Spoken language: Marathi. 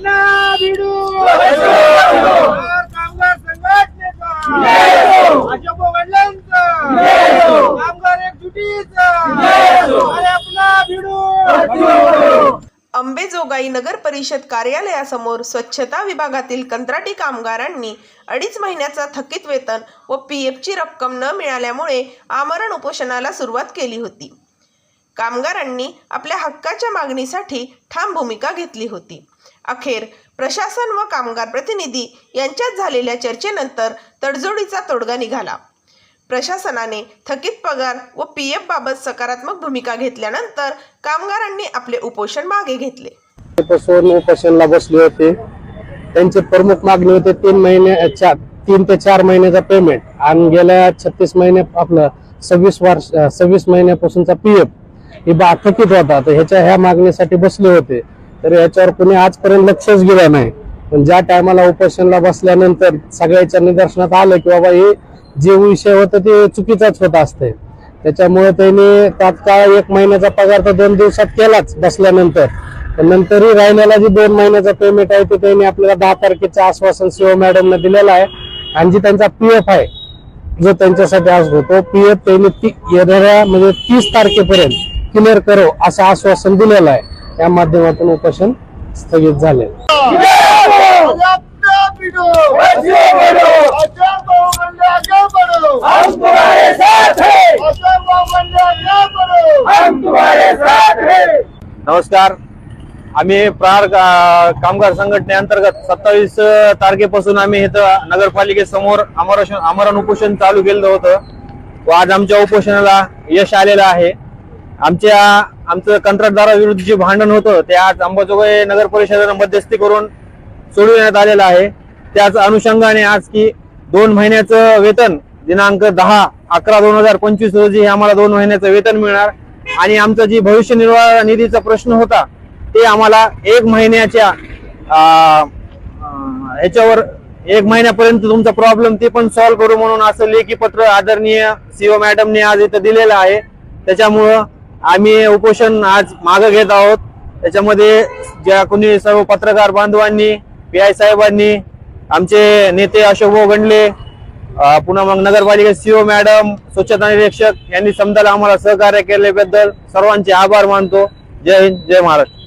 भिडू कामगार संघटनेचा वडिलांचा कामगार एकजुटीचा भिडू अंबेजोगाई नगर परिषद कार्यालयासमोर स्वच्छता विभागातील कंत्राटी कामगारांनी अडीच महिन्याचा थकीत वेतन व पी एफची रक्कम न मिळाल्यामुळे आमरण उपोषणाला सुरुवात केली होती. कामगारांनी आपल्या हक्काच्या मागणीसाठी ठाम भूमिका घेतली होती. अखेर प्रशासन व कामगार प्रतिनिधी यांच्यात झालेल्या चर्चेनंतर तडजोडीचा तोडगा निघाला. प्रशासनाने थकीत पगार व पी एफ बाबत सकारात्मक भूमिका घेतल्यानंतर कामगारांनी आपले उपोषण मागे घेतले. उपोषणला बसले होते. त्यांचे प्रमुख मागणी होते तीन महिने तीन ते चार महिन्याचा पेमेंट आणि गेल्या छत्तीस महिने आपलं सव्वीस वर्ष सव्वीस महिन्यापासूनचा पी एफ ही बा थकीत होता? तर ह्याच्या ह्या मागणीसाठी बसले होते. तर याच्यावर कुणी आजपर्यंत लक्षच गेलं नाही. पण ज्या टायमाला उपोषणला बसल्यानंतर सगळ्याच्या निदर्शनात आलं की बाबा हे जे विषय होतं ते चुकीचाच होत असते त्याच्यामुळे त्यांनी तात्काळ एक महिन्याचा पगार तर दोन दिवसात केलाच बसल्यानंतर. पण नंतरही राहिलेला जे दोन महिन्याचा पेमेंट आहे ते त्यांनी आपल्याला दहा तारखेचं आश्वासन सीओ मॅडमने दिलेलं आहे. आणि जे त्यांचा पी एफ आहे जो त्यांच्यासाठी असतो तो पी एफ त्यांनी ती म्हणजे तीस तारखेपर्यंत क्लिअर करो असं आश्वासन दिलेलं आहे. त्या माध्यमातून उपोषण स्थगित झाले. नमस्कार. आम्ही प्रहार कामगार कामगार संघटनेअंतर्गत सत्तावीस तारखेपासून आम्ही इथं नगरपालिकेसमोर आमरण आमरण उपोषण चालू केलं होतं. व आज आमच्या उपोषणाला यश आलेलं आहे. आमच्या आमचं कंत्राटदाराविरुद्ध जे भांडण होतं. ते आज अंबाजोगाई नगर परिषदेनं मध्यस्थी करून सोडविण्यात आलेलं आहे. त्याच अनुषंगाने आज की दोन महिन्याचं वेतन दिनांक दहा अकरा दोन हजार पंचवीस रोजी हे आम्हाला दोन महिन्याचं वेतन मिळणार. आणि आमचा जी भविष्य निर्वाह निधीचा प्रश्न होता ते आम्हाला एक महिन्याच्या ह्याच्यावर एक महिन्यापर्यंत तुमचा प्रॉब्लेम ते पण सॉल्व्ह करू म्हणून असं लेखी पत्र आदरणीय सीओ मॅडमने आज इथं दिलेलं आहे. त्याच्यामुळं आम्ही उपोषण आज मागं घेत आहोत. त्याच्यामध्ये ज्या कोणी सर्व पत्रकार बांधवांनी पी आय साहेबांनी आमचे नेते अशोक भाऊ गंडले पुन्हा मग नगरपालिका सीओ मॅडम स्वच्छता निरीक्षक यांनी समजायला आम्हाला सहकार्य केल्याबद्दल सर्वांचे आभार मानतो. जय हिंद जय महाराष्ट्र.